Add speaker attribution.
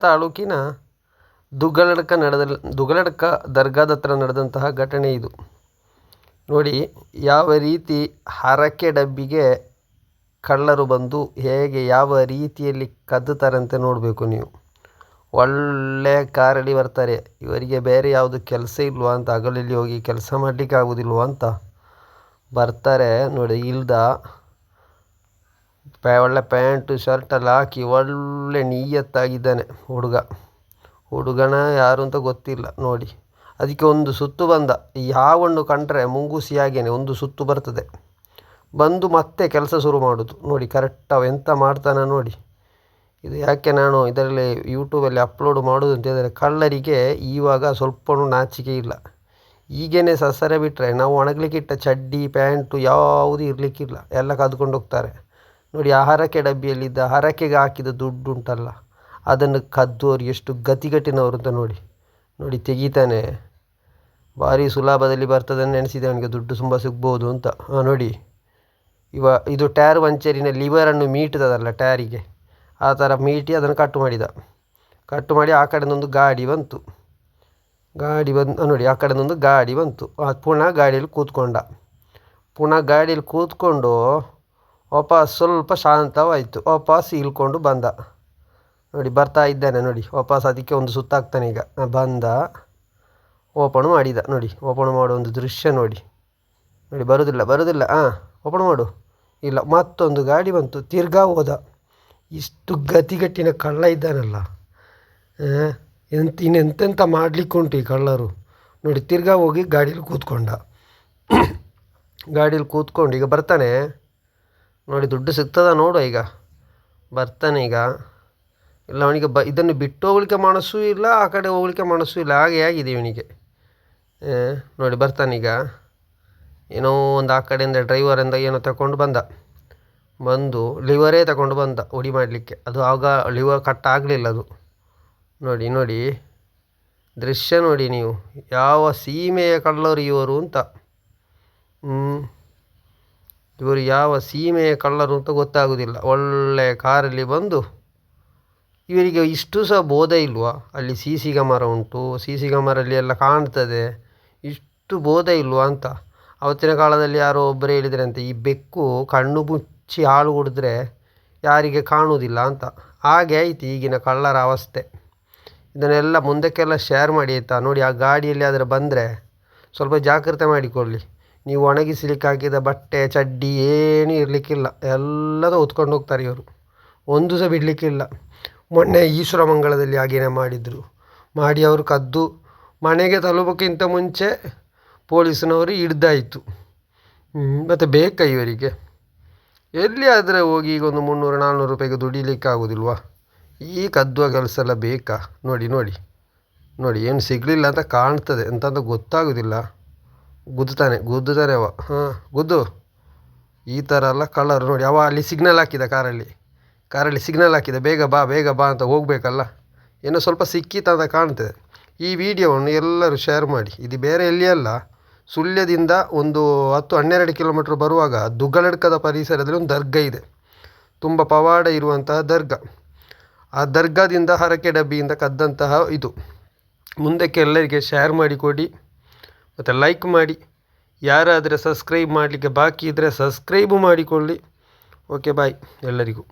Speaker 1: ತಾಲೂಕಿನ ದುಗ್ಗಲಡ್ಕ ನಡೆದ, ದುಗ್ಗಲಡ್ಕ ದರ್ಗಾದ ಹತ್ರ ನಡೆದಂತಹ ಘಟನೆ ಇದು. ನೋಡಿ, ಯಾವ ರೀತಿ ಹರಕೆ ಡಬ್ಬಿಗೆ ಕಳ್ಳರು ಬಂದು ಹೇಗೆ ಯಾವ ರೀತಿಯಲ್ಲಿ ಕದ್ದುತ್ತಾರಂತೆ ನೋಡಬೇಕು ನೀವು. ಒಳ್ಳೆ ಕಾರಡಿ ಬರ್ತಾರೆ. ಇವರಿಗೆ ಬೇರೆ ಯಾವುದು ಕೆಲಸ ಇಲ್ವಾ ಅಂತ, ಹಗಲಲ್ಲಿ ಹೋಗಿ ಕೆಲಸ ಮಾಡಲಿಕ್ಕೆ ಆಗೋದಿಲ್ವಾ ಅಂತ ಬರ್ತಾರೆ. ನೋಡಿ, ಇಲ್ದ ಪ್ಯಾ, ಒಳ್ಳೆ ಪ್ಯಾಂಟು ಶರ್ಟೆಲ್ಲ ಹಾಕಿ ಒಳ್ಳೆ ನೀಯತ್ತಾಗಿದ್ದಾನೆ ಹುಡುಗ. ಹುಡುಗನ ಯಾರು ಅಂತ ಗೊತ್ತಿಲ್ಲ, ನೋಡಿ. ಅದಕ್ಕೆ ಒಂದು ಸುತ್ತು ಬಂದ. ಯಾವನ್ನು ಕಂಡ್ರೆ ಮುಂಗುಸಿಯಾಗೇನೆ ಒಂದು ಸುತ್ತು ಬರ್ತದೆ. ಬಂದು ಮತ್ತೆ ಕೆಲಸ ಶುರು ಮಾಡೋದು. ನೋಡಿ ಕರೆಕ್ಟ್ ಅವ ಎಂತ ಮಾಡ್ತಾನೆ ನೋಡಿ. ಇದು ಯಾಕೆ ನಾನು ಇದರಲ್ಲಿ ಯೂಟ್ಯೂಬಲ್ಲಿ ಅಪ್ಲೋಡ್ ಮಾಡೋದು ಅಂತ ಹೇಳಿದರೆ ಕಳ್ಳರಿಗೆ ಈವಾಗ ಸ್ವಲ್ಪ ನಾಚಿಕೆ ಇಲ್ಲ. ಈಗೇನೆ ಸಸರೆ ಬಿಟ್ಟರೆ ನಾವು ಒಣಗಲಿಕ್ಕಿಟ್ಟ ಚಡ್ಡಿ, ಪ್ಯಾಂಟು ಯಾವುದೂ ಇರಲಿಕ್ಕಿಲ್ಲ. ಎಲ್ಲ ಕದ್ಕೊಂಡು ಹೋಗ್ತಾರೆ. ನೋಡಿ, ಆ ಹರಕೆ ಡಬ್ಬಿಯಲ್ಲಿದ್ದ ಹರಕೆಗೆ ಹಾಕಿದ ದುಡ್ಡು ಉಂಟಲ್ಲ ಅದನ್ನು ಕದ್ದೋರು ಎಷ್ಟು ಗತಿಗಟ್ಟಿನವರು ಅಂತ ನೋಡಿ. ನೋಡಿ, ತೆಗೀತಾನೆ. ಭಾರಿ ಸುಲಭದಲ್ಲಿ ಬರ್ತದೆ ನೆನೆಸಿದೆ ಅವನಿಗೆ ದುಡ್ಡು ತುಂಬ ಸಿಗ್ಬೋದು ಅಂತ. ಹಾಂ ನೋಡಿ. ಇವ, ಇದು ಟ್ಯಾರ್ ವಂಚರಿನ ಲಿವರನ್ನು ಮೀಟದಲ್ಲ ಟ್ಯಾರಿಗೆ ಆ ಥರ ಮೀಟಿ ಅದನ್ನು ಕಟ್ ಮಾಡಿದ. ಕಟ್ ಮಾಡಿ ಆ ಕಡೆಯಿಂದೊಂದು ಗಾಡಿ ಬಂತು. ಗಾಡಿ ಬಂದು ನೋಡಿ, ಆ ಕಡೆಯಿಂದೊಂದು ಗಾಡಿ ಬಂತು. ಪುನಃ ಗಾಡಿಯಲ್ಲಿ ಕೂತ್ಕೊಂಡ. ಪುನಃ ಗಾಡಿಯಲ್ಲಿ ಕೂತ್ಕೊಂಡು ವಾಪಸ್ ಸ್ವಲ್ಪ ಶಾಂತವಾಯಿತು. ವಾಪಸ್ ಇಳ್ಕೊಂಡು ಬಂದ. ನೋಡಿ, ಬರ್ತಾ ಇದ್ದಾನೆ, ನೋಡಿ. ವಾಪಸ್ ಅದಕ್ಕೆ ಒಂದು ಸುತ್ತಾಗ್ತಾನೆ ಈಗ. ಬಂದ. ಓಪನ್ ಮಾಡಿದ. ನೋಡಿ, ಓಪನ್ ಮಾಡೋ ಒಂದು ದೃಶ್ಯ ನೋಡಿ. ನೋಡಿ, ಬರೋದಿಲ್ಲ ಬರೋದಿಲ್ಲ. ಹಾಂ ಓಪನ್ ಮಾಡು. ಇಲ್ಲ, ಮತ್ತೊಂದು ಗಾಡಿ ಬಂತು. ತಿರ್ಗಾ ಹೋದ. ಇಷ್ಟು ಗತಿಗಟ್ಟಿನ ಕಳ್ಳ ಇದ್ದಾನಲ್ಲ. ಎಂತ ಇನ್ನೆಂತೆಂಥ ಮಾಡಲಿಕ್ಕುಂಟು ಈ ಕಳ್ಳರು. ನೋಡಿ, ತಿರ್ಗಾ ಹೋಗಿ ಗಾಡೀಲಿ ಕೂತ್ಕೊಂಡ. ಗಾಡೀಲಿ ಕೂತ್ಕೊಂಡು ಈಗ ಬರ್ತಾನೆ. ನೋಡಿ, ದುಡ್ಡು ಸಿಗ್ತದ ನೋಡು ಈಗ. ಬರ್ತಾನೆ ಈಗ. ಇಲ್ಲ, ಅವನಿಗೆ ಬ, ಇದನ್ನು ಬಿಟ್ಟು ಹೋಗ್ಲಿಕ್ಕೆ ಮನಸ್ಸು ಇಲ್ಲ, ಆ ಕಡೆ ಹೋಗ್ಲಿಕ್ಕೆ ಮನಸ್ಸು ಇಲ್ಲ. ಹಾಗೆ ಆಗಿದೆ ಇವನಿಗೆ. ನೋಡಿ ಬರ್ತಾನೀಗ ಏನೋ ಒಂದು ಆ ಕಡೆಯಿಂದ ಡ್ರೈವರಿಂದ ಏನೋ ತಗೊಂಡು ಬಂದ. ಬಂದು ಲಿವರೇ ತಗೊಂಡು ಬಂದ ಉಡಿ ಮಾಡಲಿಕ್ಕೆ. ಅದು ಆಗ ಲಿವರ್ ಕಟ್ ಆಗಲಿಲ್ಲ ಅದು. ನೋಡಿ ನೋಡಿ. ದೃಶ್ಯ ನೋಡಿ ನೀವು. ಯಾವ ಸೀಮೆಯ ಕಳ್ಳರು ಇವರು ಅಂತ. ಹ್ಞೂ ಇವರು ಯಾವ ಸೀಮೆಯ ಕಳ್ಳರು ಅಂತ ಗೊತ್ತಾಗೋದಿಲ್ಲ ಒಳ್ಳೆ ಕಾರಲ್ಲಿ ಬಂದು ಇವರಿಗೆ ಇಷ್ಟು ಸಹ ಬೋಧ ಇಲ್ವಾ? ಅಲ್ಲಿ ಸಿ ಸಿ ಗಮರ ಉಂಟು ಸಿ ಸಿ ಗಮರಲ್ಲಿ ಎಲ್ಲ ಕಾಣ್ತದೆ. ಇಷ್ಟು ಬೋಧ ಇಲ್ವಾ ಅಂತ. ಅವತ್ತಿನ ಕಾಲದಲ್ಲಿ ಯಾರೋ ಒಬ್ಬರು ಅಂತ, ಈ ಬೆಕ್ಕು ಕಣ್ಣು ಮುಚ್ಚಿ ಹಾಳು ಕುಡಿದ್ರೆ ಯಾರಿಗೆ ಕಾಣುವುದಿಲ್ಲ ಅಂತ. ಹಾಗೆ ಆಯ್ತು ಈಗಿನ ಕಳ್ಳರ ಅವಸ್ಥೆ. ಇದನ್ನೆಲ್ಲ ಮುಂದಕ್ಕೆಲ್ಲ ಶೇರ್ ಮಾಡಿ ಆಯಿತಾ? ನೋಡಿ, ಆ ಗಾಡಿಯಲ್ಲಿ ಆದರೆ ಬಂದರೆ ಸ್ವಲ್ಪ ಜಾಗ್ರತೆ ಮಾಡಿಕೊಳ್ಳಿ. ನೀವು ಒಣಗಿಸ್ಲಿಕ್ಕೆ ಹಾಕಿದ ಬಟ್ಟೆ, ಚಡ್ಡಿ ಏನೂ ಇರಲಿಕ್ಕಿಲ್ಲ. ಎಲ್ಲದೂ ಹೊತ್ಕೊಂಡು ಹೋಗ್ತಾರೆ ಇವರು. ಒಂದು ಸಹ ಬಿಡಲಿಕ್ಕಿಲ್ಲ. ಮೊನ್ನೆ ಈಶ್ವರಮಂಗಳದಲ್ಲಿ ಹಾಗೇನೆ ಮಾಡಿದರು. ಮಾಡಿ ಅವರು ಕದ್ದು. ಮನೆಗೆ ತಲುಪೋಕ್ಕಿಂತ ಮುಂಚೆ ಪೊಲೀಸ್ನವರು ಹಿಡ್ದಾಯಿತು. ಮತ್ತು ಬೇಕಾ ಇವರಿಗೆ? ಎಲ್ಲಿ ಆದರೆ ಹೋಗಿ ಈಗ ಒಂದು ಮುನ್ನೂರು ನಾನ್ನೂರು ರೂಪಾಯಿಗೆ ದುಡಿಲಿಕ್ಕೆ ಆಗೋದಿಲ್ವಾ? ಈ ಕದ್ದುವ ಕೆಲಸ ಎಲ್ಲ ಬೇಕಾ? ನೋಡಿ ನೋಡಿ. ನೋಡಿ, ಏನು ಸಿಗಲಿಲ್ಲ ಅಂತ ಕಾಣ್ತದೆ. ಎಂತ ಗೊತ್ತಾಗೋದಿಲ್ಲ. ಗುದ್ದುತ್ತಾನೆ ಗುದ್ದುತ್ತಾನೆ ಅವ. ಹಾಂ, ಗುದ್ದು. ಈ ಥರ ಎಲ್ಲ ಕಳ್ಳರು ನೋಡಿ, ಅವ ಅಲ್ಲಿ ಸಿಗ್ನಲ್ ಹಾಕಿದ ಕಾರಲ್ಲಿ. ಕಾರಲ್ಲಿ ಸಿಗ್ನಲ್ ಹಾಕಿದ, ಬೇಗ ಬಾ ಬೇಗ ಬಾ ಅಂತ ಹೋಗಬೇಕಲ್ಲ. ಏನೋ ಸ್ವಲ್ಪ ಸಿಕ್ಕಿತ ಅಂತ ಕಾಣ್ತದೆ. ಈ ವಿಡಿಯೋವನ್ನು ಎಲ್ಲರೂ ಶೇರ್ ಮಾಡಿ. ಇದು ಬೇರೆ ಎಲ್ಲಿಯಲ್ಲ ಸುಳ್ಯದಿಂದ ಒಂದು ಹತ್ತು, ಹನ್ನೆರಡು ಕಿಲೋಮೀಟ್ರ್ ಬರುವಾಗ ದುಗ್ಗಲಡ್ಕದ ಪರಿಸರದಲ್ಲಿ ಒಂದು ದರ್ಗಾ ಇದೆ. ತುಂಬ ಪವಾಡ ಇರುವಂತಹ ದರ್ಗಾ. ಆ ದರ್ಗಾದಿಂದ ಹರಕೆ ಡಬ್ಬಿಯಿಂದ ಕದ್ದಂತಹ ಇದು. ಮುಂದಕ್ಕೆ ಎಲ್ಲರಿಗೆ ಶೇರ್ ಮಾಡಿಕೊಡಿ ಮತ್ತು ಲೈಕ್ ಮಾಡಿ. ಯಾರಾದರೆ ಸಬ್ಸ್ಕ್ರೈಬ್ ಮಾಡಲಿಕ್ಕೆ ಬಾಕಿ ಇದ್ದರೆ ಸಬ್ಸ್ಕ್ರೈಬು ಮಾಡಿಕೊಳ್ಳಿ. ಓಕೆ ಬಾಯ್ ಎಲ್ಲರಿಗೂ.